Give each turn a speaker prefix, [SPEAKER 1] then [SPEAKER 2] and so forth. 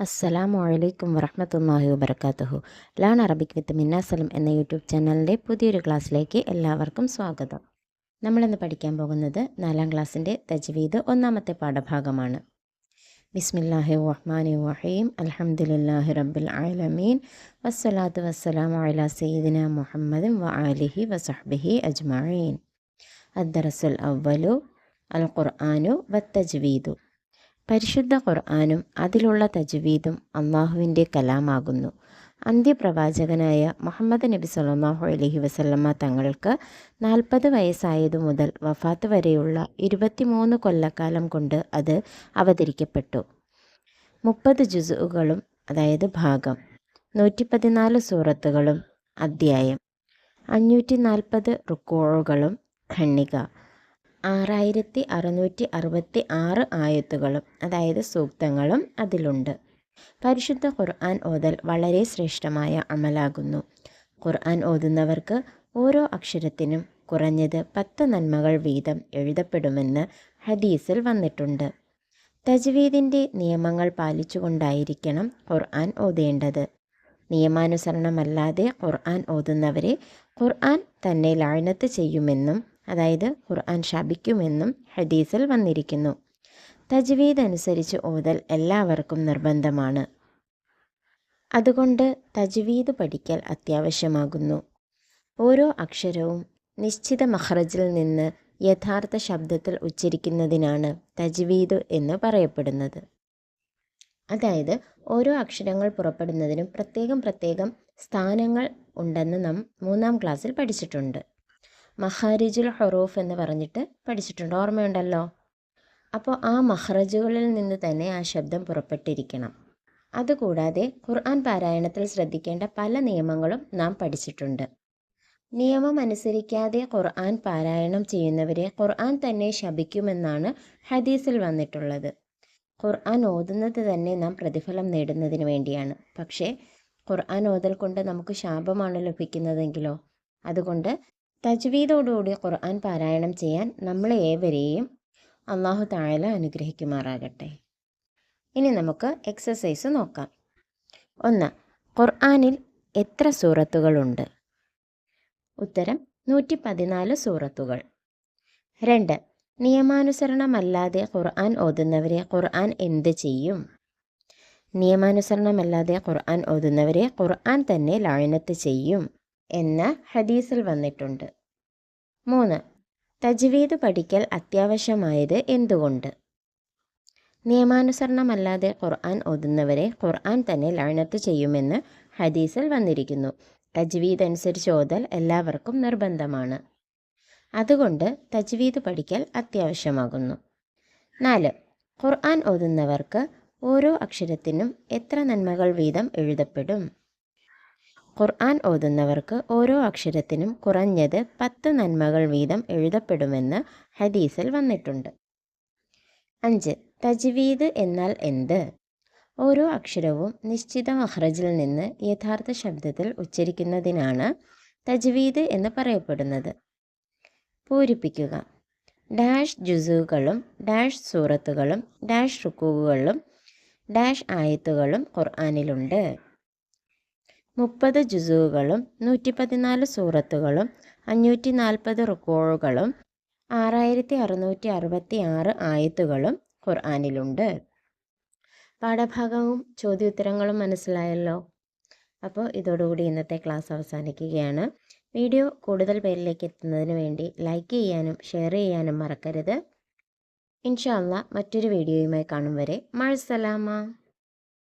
[SPEAKER 1] അസ്സലാമു അലൈക്കും വറഹമത്തല്ലാഹി വബർക്കാത്തുഹു ലാൺ അറബിക് വിത്ത് മിന്നാസലം എന്ന യൂട്യൂബ് ചാനലിന്റെ പുതിയൊരു ക്ലാസ്സിലേക്ക് എല്ലാവർക്കും സ്വാഗതം. നമ്മളിന്ന് പഠിക്കാൻ പോകുന്നത് നാലാം ക്ലാസ്സിന്റെ തജ്വീദ് ഒന്നാമത്തെ പാഠഭാഗമാണ്. ബിസ്മില്ലാഹി റഹ്മാനി വഹീം അലഹമുല്ലാഹി റബ്ബിൽ ആലമീൻ. വസ്സലാത്തു വസ്സലാമു അല സയ്യിദിന മുഹമ്മദും വ അലിഹി വസഹ്ബിഹി അജ്മഈൻ. അദ്ദറസുൽ അവലു അൽ ഖുർആനു വത്തജ്വീദു പരിശുദ്ധ ഖുർആാനും അതിലുള്ള തജ്വീദും അള്ളാഹുവിന്റെ കലാമാകുന്നു. അന്ത്യപ്രവാചകനായ മുഹമ്മദ് നബി സല്ലാഹു അലഹി വസല്ലമ്മ തങ്ങൾക്ക് നാൽപ്പത് വയസ്സായതു മുതൽ വഫാത്ത് വരെയുള്ള ഇരുപത്തിമൂന്ന് കൊല്ലക്കാലം കൊണ്ട് അത് അവതരിക്കപ്പെട്ടു. മുപ്പത് ജുസുകളും അതായത് ഭാഗം നൂറ്റി പതിനാല് സൂറത്തുകളും അദ്ധ്യായം അഞ്ഞൂറ്റി നാൽപ്പത് റുക്കോഴുകളും ഖണ്ണിക ആറായിരത്തി അറുന്നൂറ്റി അറുപത്തി ആറ് ആയത്തുകളും അതായത് സൂക്തങ്ങളും അതിലുണ്ട്. പരിശുദ്ധ ഖുർആൻ ഓതൽ വളരെ ശ്രേഷ്ഠമായ അമലാകുന്നു. ഖുർആൻ ഓതുന്നവർക്ക് ഓരോ അക്ഷരത്തിനും കുറഞ്ഞത് പത്ത് നന്മകൾ വീതം എഴുതപ്പെടുമെന്ന് ഹദീസിൽ വന്നിട്ടുണ്ട്. തജ്വീദിന്റെ നിയമങ്ങൾ പാലിച്ചുകൊണ്ടായിരിക്കണം ഖുർആൻ ഓതേണ്ടത്. നിയമാനുസരണമല്ലാതെ ഖുർആൻ ഓതുന്നവരെ ഖുർആൻ തന്നെ ലാഴ്നത്ത് ചെയ്യുമെന്നും അതായത് ഖുർആൻ ശപിക്കുമെന്നും ഹദീസിൽ വന്നിരിക്കുന്നു. തജ്വീദ് അനുസരിച്ച് ഓതൽ എല്ലാവർക്കും നിർബന്ധമാണ്. അതുകൊണ്ട് തജ്വീദ് പഠിക്കൽ അത്യാവശ്യമാകുന്നു. ഓരോ അക്ഷരവും നിശ്ചിത മഹ്റജിൽ നിന്ന് യഥാർത്ഥ ശബ്ദത്തിൽ ഉച്ചരിക്കുന്നതിനാണ് തജ്വീദ് എന്ന് പറയപ്പെടുന്നത്. അതായത് ഓരോ അക്ഷരങ്ങൾ പുറപ്പെടുന്നതിനും പ്രത്യേകം പ്രത്യേകം സ്ഥാനങ്ങൾ ഉണ്ടെന്ന് നാം മൂന്നാം ക്ലാസ്സിൽ പഠിച്ചിട്ടുണ്ട്. മഹാരിജുൽ ഹൊറൂഫ് എന്ന് പറഞ്ഞിട്ട് പഠിച്ചിട്ടുണ്ട്. ഓർമ്മയുണ്ടല്ലോ? അപ്പോൾ ആ മഹ്റജുകളിൽ നിന്ന് തന്നെ ആ ശബ്ദം പുറപ്പെട്ടിരിക്കണം. അതുകൂടാതെ ഖുർആൻ പാരായണത്തിൽ ശ്രദ്ധിക്കേണ്ട പല നിയമങ്ങളും നാം പഠിച്ചിട്ടുണ്ട്. നിയമം അനുസരിക്കാതെ ഖുർആൻ പാരായണം ചെയ്യുന്നവരെ ഖുർആൻ തന്നെ ശപിക്കുമെന്നാണ് ഹദീസിൽ വന്നിട്ടുള്ളത്. ഖുർആൻ ഓതുന്നത് തന്നെ നാം പ്രതിഫലം നേടുന്നതിന് വേണ്ടിയാണ്. പക്ഷേ ഖുർആൻ ഓതൽ കൊണ്ട് നമുക്ക് ശാപമാണ് ലഭിക്കുന്നതെങ്കിലോ? അതുകൊണ്ട് തജ്വീദോടുകൂടി ഖുർആൻ പാരായണം ചെയ്യാൻ നമ്മളെ ഏവരെയും അള്ളാഹു താഴല അനുഗ്രഹിക്കുമാറാകട്ടെ. ഇനി നമുക്ക് എക്സസൈസ് നോക്കാം. ഒന്ന് ഖുർആാനിൽ എത്ര സൂറത്തുകളുണ്ട്? ഉത്തരം നൂറ്റി പതിനാല് സൂറത്തുകൾ. രണ്ട് നിയമാനുസരണമല്ലാതെ ഖുർആൻ ഓതുന്നവരെ ഖുർആൻ എന്ത് ചെയ്യും? നിയമാനുസരണമല്ലാതെ ഖുർആൻ ഓതുന്നവരെ ഖുർആൻ തന്നെ ലായനത്ത് ചെയ്യും. എന്ന് ഹദീസിൽ വന്നിട്ടുണ്ട്. മൂന്ന്. തജ്വീദ് പഠിക്കൽ അത്യാവശ്യമായത് എന്തുകൊണ്ട്? നിയമാനുസരണമല്ലാതെ ഖുർആൻ ഓതുന്നവരെ ഖുർആൻ തന്നെ ലയനത്ത് ചെയ്യുമെന്ന് ഹദീസിൽ വന്നിരിക്കുന്നു. തജ്വീദ് അനുസരിച്ച് ഓതൽ എല്ലാവർക്കും നിർബന്ധമാണ്. അതുകൊണ്ട് തജ്വീദ് പഠിക്കൽ അത്യാവശ്യമാകുന്നു. നാല്. ഖുർആൻ ഓതുന്നവർക്ക് ഓരോ അക്ഷരത്തിനും എത്ര നന്മകൾ വീതം എഴുതപ്പെടും? ഖുർആൻ ഓതുന്നവർക്ക് ഓരോ അക്ഷരത്തിനും കുറഞ്ഞത് പത്ത് നന്മകൾ വീതം എഴുതപ്പെടുമെന്ന് ഹദീസിൽ വന്നിട്ടുണ്ട്. അഞ്ച് തജ്വീദ് എന്നാൽ എന്ത്? ഓരോ അക്ഷരവും നിശ്ചിത മഹ്റജിൽ നിന്ന് യഥാർത്ഥ ശബ്ദത്തിൽ ഉച്ചരിക്കുന്നതിനാണ് തജ്വീദ് എന്ന് പറയപ്പെടുന്നത്. പൂരിപ്പിക്കുക. ഡാഷ് ജുസുകളും ഡാഷ് സൂറത്തുകളും ഡാഷ് റുക്കുകളും ഡാഷ് ആയത്തുകളും ഖുർആാനിലുണ്ട്. മുപ്പത് ജുസുകളും നൂറ്റി പതിനാല് സൂറത്തുകളും അഞ്ഞൂറ്റി നാൽപ്പത് റുക്കോഴുകളും ആറായിരത്തി അറുന്നൂറ്റി അറുപത്തി ആറ് ആയത്തുകളും ഖുർആാനിലുണ്ട്. പാഠഭാഗവും ചോദ്യോത്തരങ്ങളും മനസ്സിലായല്ലോ? അപ്പോൾ ഇതോടുകൂടി ഇന്നത്തെ ക്ലാസ് അവസാനിക്കുകയാണ്. വീഡിയോ കൂടുതൽ പേരിലേക്ക് എത്തുന്നതിന് വേണ്ടി ലൈക്ക് ചെയ്യാനും ഷെയർ ചെയ്യാനും മറക്കരുത്. ഇൻഷാല്ല മറ്റൊരു വീഡിയോയുമായി കാണും വരെ. മഴസലാമ